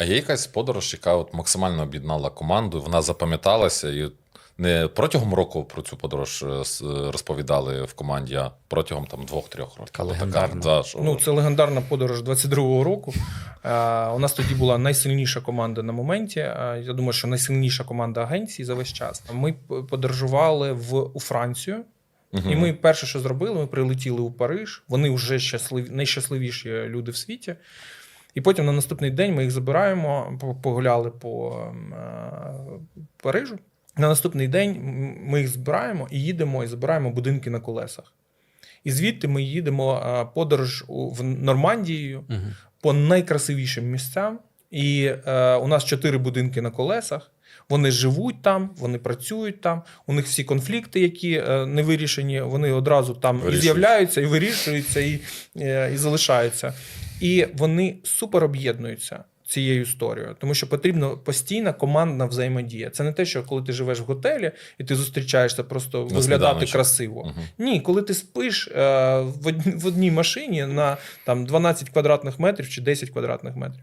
А є якась подорож, яка от максимально об'єднала команду, вона запам'яталася і не протягом року про цю подорож е, розповідали в команді, а протягом там двох-трьох років. Така легендарна. да, що... Ну, це легендарна подорож 22-го року. Е, у нас тоді була найсильніша команда на моменті. Е, я думаю, що найсильніша команда агенції за весь час. Ми подорожували в у Францію. Мгм. І ми перше, що зробили, ми прилетіли у Париж. Вони вже щасливі, найщасливіші люди в світі. І потім на наступний день ми їх забираємо, погуляли по ем, е, Парижу. На наступний день ми їх збираємо і їдемо і забираємо будинки на колесах. І звідти ми їдемо е, подорож в Нормандію Мгм. по найкрасивішим місцям. І е, у нас чотири будинки на колесах. Вони живуть там, вони працюють там. У них всі конфлікти, які е, не вирішені, вони одразу там і з'являються, і вирішуються, і, е, і залишаються. І вони супер об'єднуються цією історією, тому що потрібна постійна командна взаємодія. Це не те, що коли ти живеш в готелі і ти зустрічаєшся просто виглядати сніданочок. красиво. Мгм. Ні, коли ти спиш е, в, в одній машині на там 12 квадратних метрів чи 10 квадратних метрів.